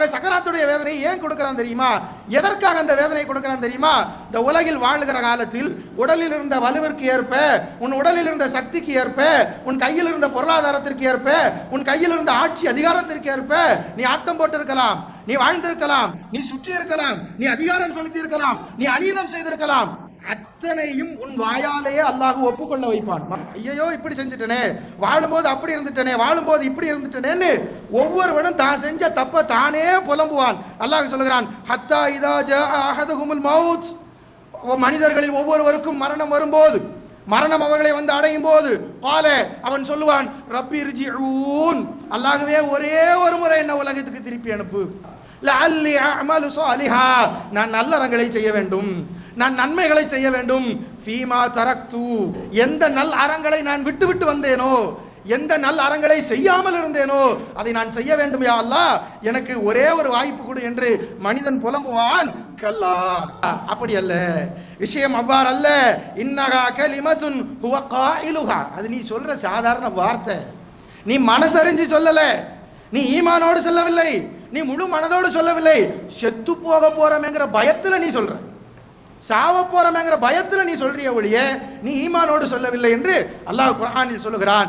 ஆக சக்கராத்துடைய வேதனை ஏன் கொடுக்கிறான் தெரியுமா? எதற்காக அந்த வேதனை கொடுக்கிறான் தெரியுமா? இந்த உலகில் வாழுகிற காலத்தில் உடலில் இருந்த வலுவிற்கு ஏற்ப உன் உடலில் இருந்த சக்திக்கு ஏற்ப உன் கையில் இருந்த பொருளாதாரத்திற்கு ஏற்ப உன் கையில் இருந்த ஆட்சி அதிகாரத்திற்கு ஏற்ப நீ ஆட்டம் போட்டிருக்கலாம் நீ வாழ்ந்திருக்கலாம் நீ சுற்றி இருக்கலாம் நீ அதிகாரம் செலுத்தி இருக்கலாம் நீ அநீதம் செய்திருக்கலாம். அத்தனையும் உன் வாயாலேயே அல்லாஹ் ஒப்புக்கொள்ள வைப்பான். ஐயோ இப்படி செஞ்சுட்டனே. வாழும்போது அப்படி இருந்துட்டனே. வாழும்போது இப்படி இருந்துட்டனேன்னு ஒவ்வொருவனும் தான் செஞ்ச தப்ப தானே புலம்புவான். அல்லாஹ் சொல்லுகிறான் ஹத்தா இதா ஜா அஹதுகுமுல் மவுத். மனிதர்களில் ஒவ்வொருவருக்கும் மரணம் வரும்போது மரணம் அவர்களை வந்து அடையும் போது பால அவன் சொல்லுவான் ரப்பி ரிஜிஊன் அல்லாகவே ஒரே ஒரு முறை என்ன உலகத்துக்கு திருப்பி அனுப்பு. லஅல்லி அஅமலு சாலிஹா. நான் நல்லறங்களை செய்ய வேண்டும். நான் நன்மைகளை செய்ய வேண்டும். ஃபீமா தரக்து. எந்த நல் அறங்களை நான் விட்டுவிட்டு வந்தேனோ எந்த நல் அறங்களை செய்யாமல் இருந்தேனோ அதை நான் செய்ய வேண்டும் யா அல்லா. எனக்கு ஒரே ஒரு வாய்ப்பு கொடு என்று மனிதன் புலம்புவான். கல்லா. அப்படி அல்ல. விஷயம் அவ்வாறு அல்ல. இன்னகா கலிமதுன் ஹுவ காயிலுஹா. அது நீ சொல்ற சாதாரண வார்த்தை. நீ மனசறிஞ்சு சொல்லல. நீ ஈமானோடு சொல்லவில்லை. நீ முழு மனதோடு சொல்லவில்லை. செத்து போக போறமேங்கிற பயத்துல நீ சொல்ற. சாவ போறமேங்கிற பயத்துல நீ சொல்றிய ஒழிய நீ ஈமானோடு சொல்லவில்லை என்று அல்லாஹ் குரானில் சொல்லுகிறான்.